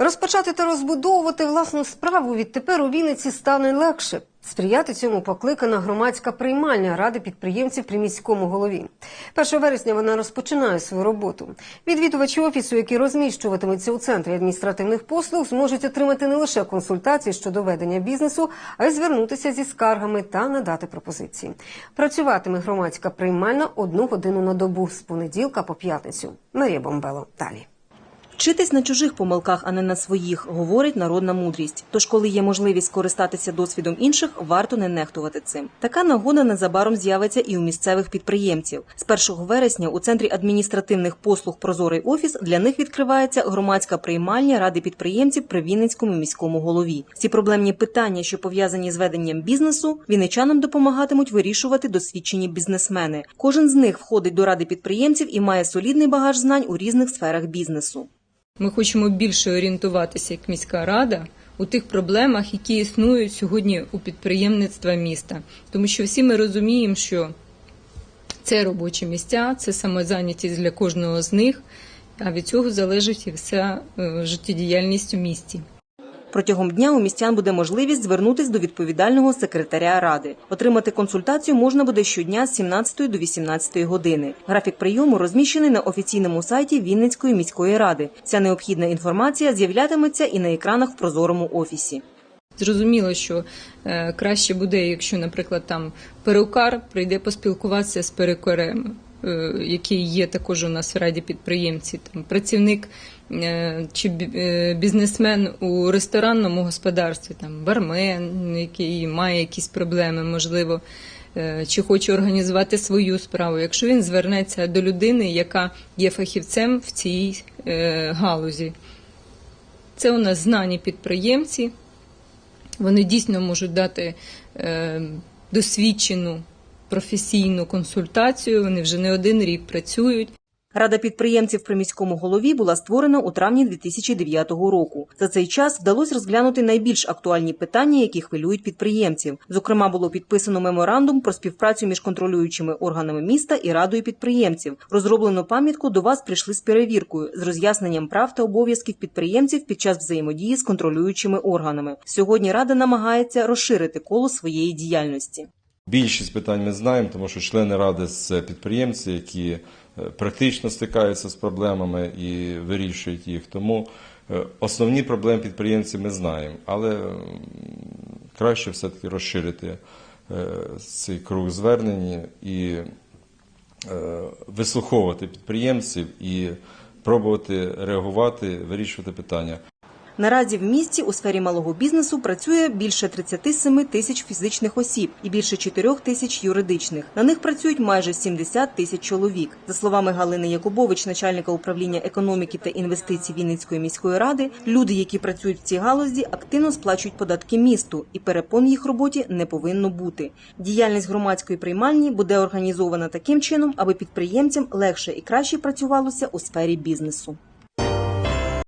Розпочати та розбудовувати власну справу відтепер у Вінниці стане легше. Сприяти цьому покликана громадська приймальня ради підприємців при міському голові. 1 вересня вона розпочинає свою роботу. Відвідувачі офісу, які розміщуватимуться у центрі адміністративних послуг, зможуть отримати не лише консультації щодо ведення бізнесу, а й звернутися зі скаргами та надати пропозиції. Працюватиме громадська приймальна одну годину на добу з понеділка по п'ятницю. Марія Бомбело далі. Вчитись на чужих помилках, а не на своїх, говорить народна мудрість. Тож, коли є можливість скористатися досвідом інших, варто не нехтувати цим. Така нагода незабаром з'явиться і у місцевих підприємців. З 1 вересня у центрі адміністративних послуг Прозорий офіс для них відкривається громадська приймальня ради підприємців при Вінницькому міському голові. Ці проблемні питання, що пов'язані з веденням бізнесу, вінничанам допомагатимуть вирішувати досвідчені бізнесмени. Кожен з них входить до ради підприємців і має солідний багаж знань у різних сферах бізнесу. Ми хочемо більше орієнтуватися як міська рада у тих проблемах, які існують сьогодні у підприємництва міста. Тому що всі ми розуміємо, що це робочі місця, це самозайнятість для кожного з них, а від цього залежить і вся е, життєдіяльність у місті. Протягом дня у містян буде можливість звернутись до відповідального секретаря ради. Отримати консультацію можна буде щодня з 17 до 18 години. Графік прийому розміщений на офіційному сайті Вінницької міської ради. Ця необхідна інформація з'являтиметься і на екранах в прозорому офісі. Зрозуміло, що е, краще буде, якщо, наприклад, там перукар прийде поспілкуватися з перукарем, який є також у нас в раді підприємці, там працівник е, чи е, бізнесмен у ресторанному господарстві, там бармен, який має якісь проблеми, можливо. е, Чи хоче організувати свою справу, якщо він звернеться до людини, яка є фахівцем в цій е, галузі, це у нас знані підприємці, вони дійсно можуть дати е, досвідчену професійну консультацію. Вони вже не один рік працюють. Рада підприємців при міському голові була створена у травні 2009 року. За цей час вдалося розглянути найбільш актуальні питання, які хвилюють підприємців. Зокрема, було підписано меморандум про співпрацю між контролюючими органами міста і радою підприємців. Розроблено пам'ятку до вас прийшли з перевіркою з роз'ясненням прав та обов'язків підприємців під час взаємодії з контролюючими органами. Сьогодні рада намагається розширити коло своєї діяльності. Більшість питань ми знаємо, тому що члени ради це підприємці, які е, практично стикаються з проблемами і вирішують їх. Тому е, основні проблеми підприємців ми знаємо, але краще все-таки розширити е, цей круг звернень і вислуховувати підприємців і пробувати реагувати, вирішувати питання. Наразі в місті у сфері малого бізнесу працює більше 37 тисяч фізичних осіб і більше 4 тисяч юридичних. На них працюють майже 70 тисяч чоловік. За словами Галини Якубович, начальника управління економіки та інвестицій Вінницької міської ради, люди, які працюють в цій галузі, активно сплачують податки місту, і перепон їх роботі не повинно бути. Діяльність громадської приймальні буде організована таким чином, аби підприємцям легше і краще працювалося у сфері бізнесу.